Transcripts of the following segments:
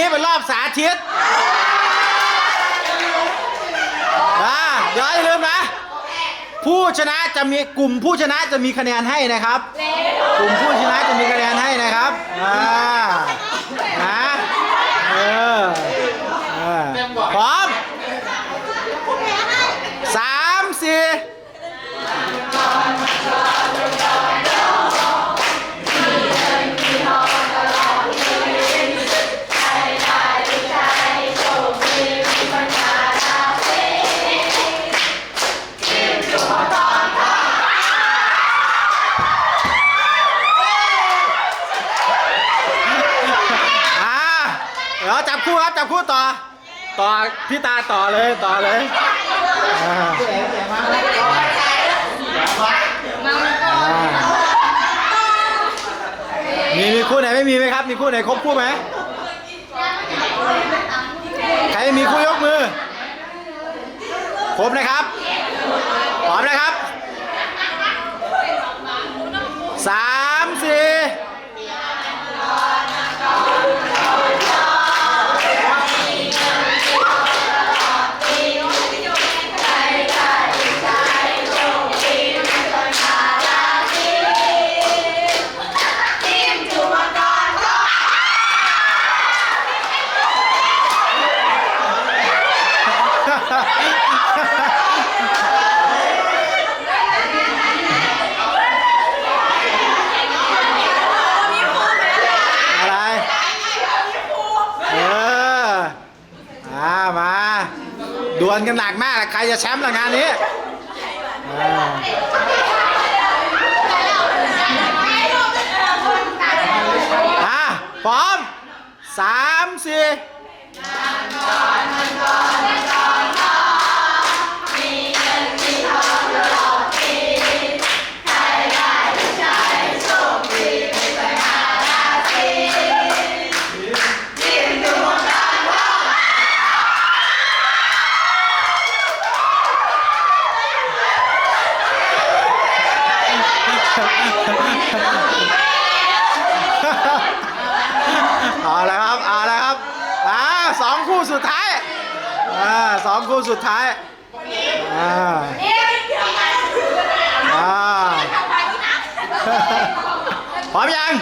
นี้เป็นรอบสาธิตอ่าเดี๋ยวอย่าลืมนะ ผู้ชนะจะมีกลุ่มผู้ชนะจะมีคะแนนให้นะครับ กลุ่มผู้ชนะจะมีคะแนนให้นะครับอ่า ต่อ ต่อพี่ตาต่อเลยต่อเลยอ่ามีมีคู่ไหนไม่มีไหมครับ มีคู่ไหนครบคู่ไหมใครไม่มีคู่ยกมือ ครบนะครับพร้อมนะครับสามสี่ อะไร เออมามาดวลกันหนักมาก ใครจะแชมป์ละงานนี้อ่าอะพร้อมสามสี่เอา คู่สุดท้ายอ่าสองคู่สุดท้ายอ่าอ่าพร้อมยัง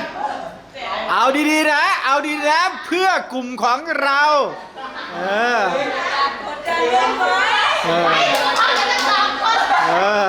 เอาดีๆนะ เอาดีๆนะเพื่อกลุ่มของเรา เออเออเออ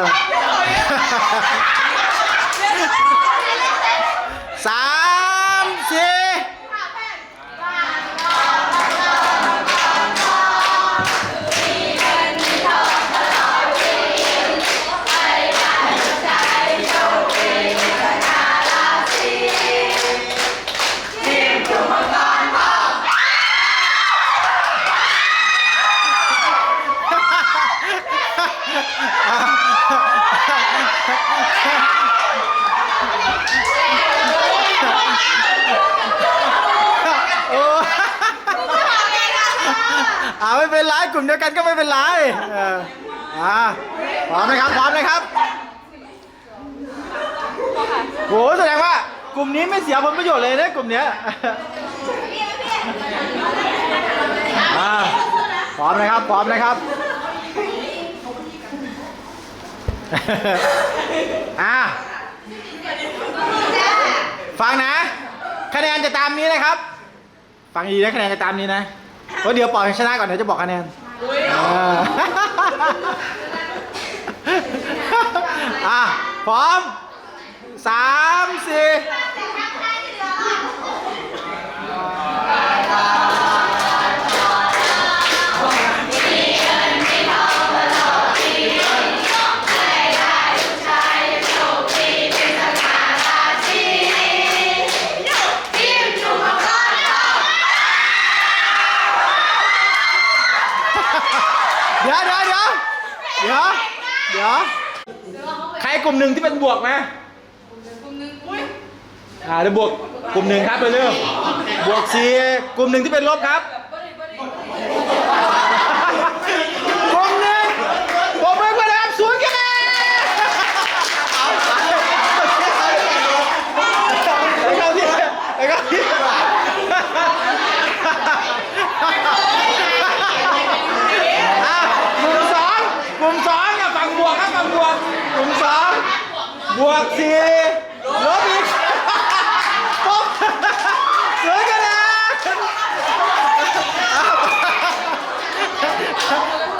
ไม่เป็นไรกลุ่มเดียวกันก็ไม่เป็นไรเอออ่าพร้อมไหมครับพร้อมไหมครับโหแสดงว่ากลุ่มนี้ไม่เสียผลประโยชน์เลยนะกลุ่มเนี้ยอ่าพร้อมนะครับพร้อมนะครับอ่าฟังนะคะแนนจะตามนี้นะครับ ฟังดีนะคะแนนจะตามนี้นะ เพราะเดี๋ยวปล่อยให้ชนะก่อนเดี๋ยวจะบอกคะแนนอ่าอะพร้อมสามสี่ รกลุ่มหนึ่งที่เป็นบวกไหมอ่าเดี๋ยวบวกกลุ่มหนึ่งครับไปเรื่อยบวกสี่กลุ่มหนึ่งที่เป็นลบครับ กลุ่มหนึ่งผมเป็นคนรับศูนย์คะแนนเอาไปแล้วก็ที่แล้วก็ที่ บวกสี่ลบอีกปุ๊บสวยกันนะ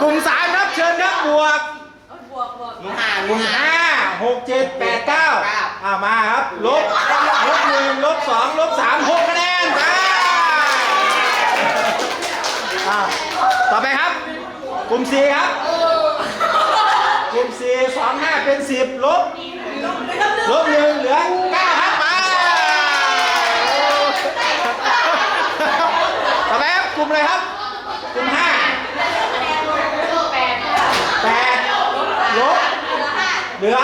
กลุ่มสามครับเชิญครับบวกหมูห่างกลุ่มห้าหกเจ็ดแปดเก้าอ่ามาครับลบลบหนึ่งลบสองลบสามหกคะแนนไปอ่าต่อไปครับ กลุ่มสี่ครับ กลุ่มสี่สองห้าเป็นสิบลบ ลบหนึ่งเหลือเก้าครับมาต่อไปครับกลุ่มอะไรครับกลุ่มห้าแปดลบเหลือ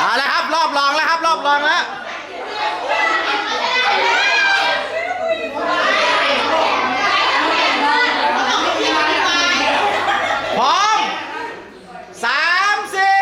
เอาละครับรอบรองแล้วครับรอบรองแล้ว พร้อมสามสี่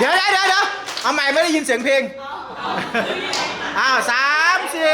เเอาใหม่ไม่ได้ ยินเสียงเพลงอ้าวสามสี่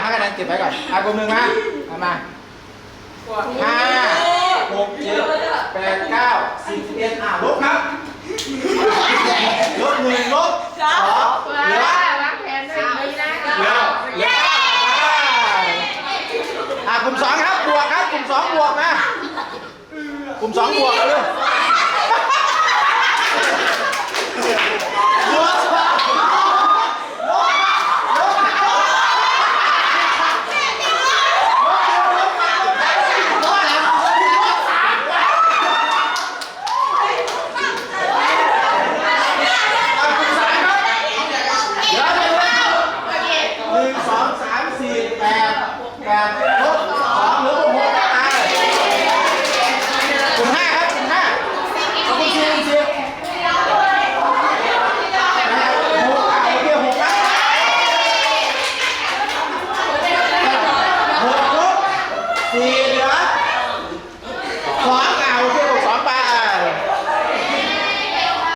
อ่า5คะแนนเก็บไว้ก่อนอ่ากลุ่มหนึ่งมาเอามาห้าหกเจ็ดแปดเก้าสิบสิบเอ็ดอ่าลบครับลบหนึ่งลบสองเหลือวางแผนด้วยดีนะเหลือเหลืออ่ากลุ่มสองครับบวกครับ กลุ่มสองบวกนะกลุ่มสองบวกเอาเลย การล